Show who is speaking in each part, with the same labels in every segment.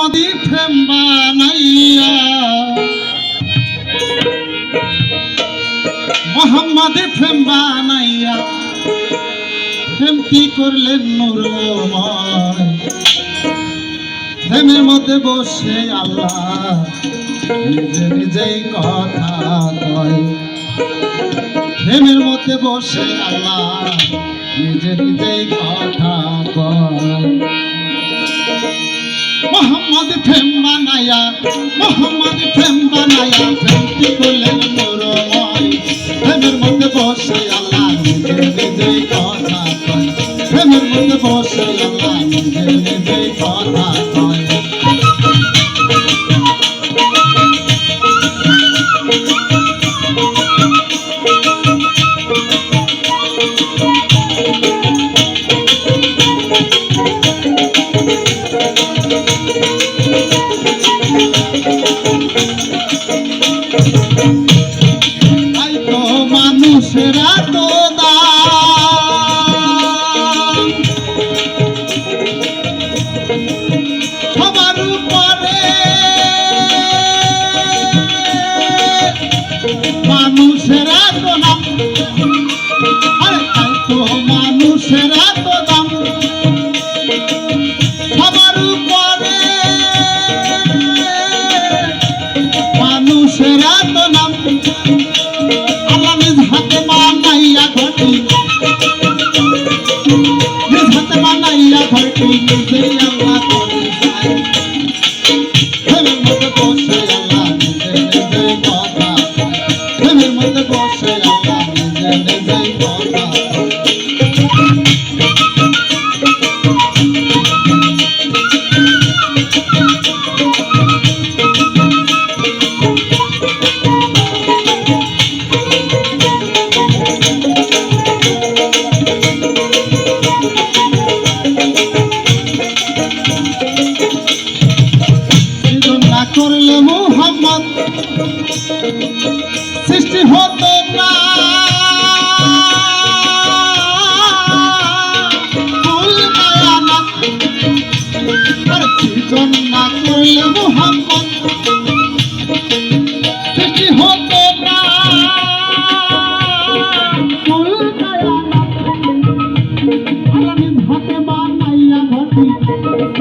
Speaker 1: মোহাম্মদী প্রেম বানাইয়া। মোহাম্মদী প্রেম বানাইয়া। প্রেম কি করলেন নুরময় প্রেমের মধ্যে বসে আল্লাহ নিজে নিজেই কথা কয়। প্রেমের মধ্যে বসে আল্লাহ নিজে নিজেই কথা কয়। মোহাম্মদ প্রেম বানায়া, মোহাম্মদ প্রেম বানায়া প্রেম কি করলেন নুরময় প্রেমের মধ্যে বসে আল্লাহ নিজে কথা কয়। প্রেমের মধ্যে বসে আল্লাহ নিজে কথা কয়। তাই করলে মোহাম্মদ। সৃষ্টি হতো না আর সৃজন না। করলে মোহাম্মদ সৃষ্টি হতো হাতে বানাইয়া ঘটি।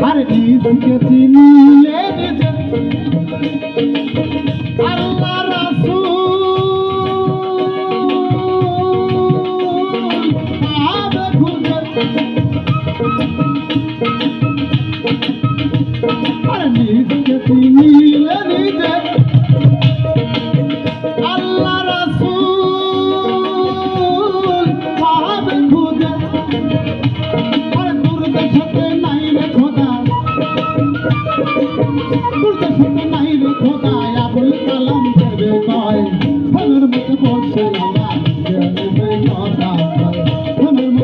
Speaker 1: Para que isso que eu